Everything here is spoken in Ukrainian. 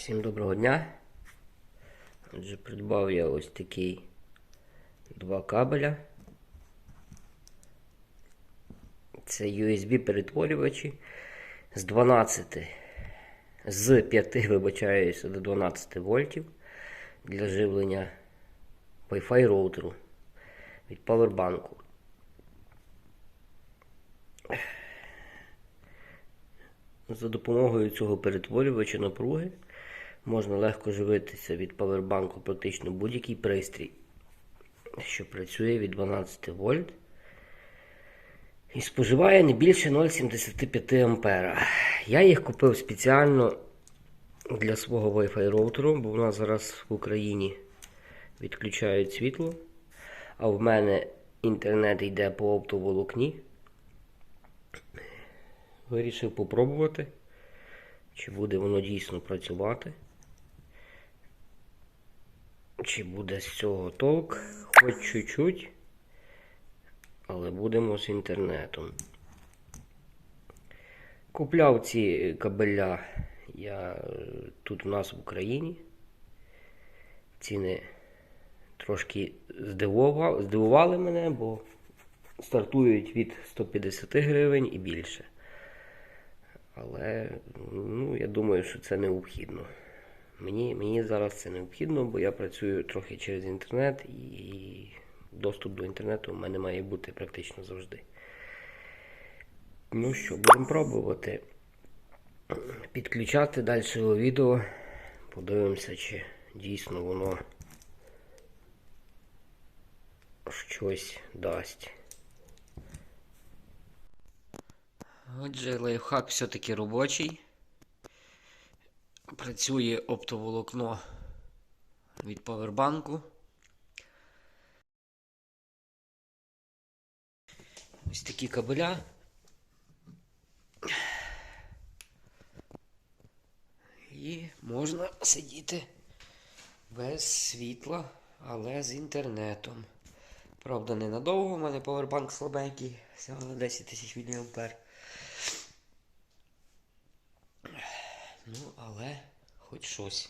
Всім доброго дня. Отже, придбав я ось такий два кабеля. Це USB перетворювачі з 12, з 5, вибачаюся, до 12 вольтів для живлення Wi-Fi роутеру від Powerbank. За допомогою цього перетворювача напруги можна легко живитися від павербанку практично будь-який пристрій, що працює від 12 вольт і споживає не більше 0,75 А. Я їх купив спеціально для свого Wi-Fi роутеру, бо в нас зараз в Україні відключають світло, а в мене інтернет йде по оптоволокні. Вирішив попробувати, чи буде воно дійсно працювати. Чи буде з цього толк, хоч чуть-чуть, але будемо з інтернетом. Купляв ці кабеля я тут у нас в Україні. Ціни трошки здивували, здивували мене, бо стартують від 150 гривень і більше. Але ну, я думаю, що це необхідно. Мені, мені зараз це необхідно, бо я працюю трохи через інтернет і доступ до інтернету у мене має бути практично завжди. Ну що, будемо пробувати підключати далі відео. Подивимося, чи дійсно воно щось дасть. Отже, лайфхак все-таки робочий. Працює оптоволокно від павербанку. Ось такі кабеля. І можна сидіти без світла, але з інтернетом. Правда, ненадовго, у мене павербанк слабенький, всього на 10 тисяч мА. Ну, але хоч щось.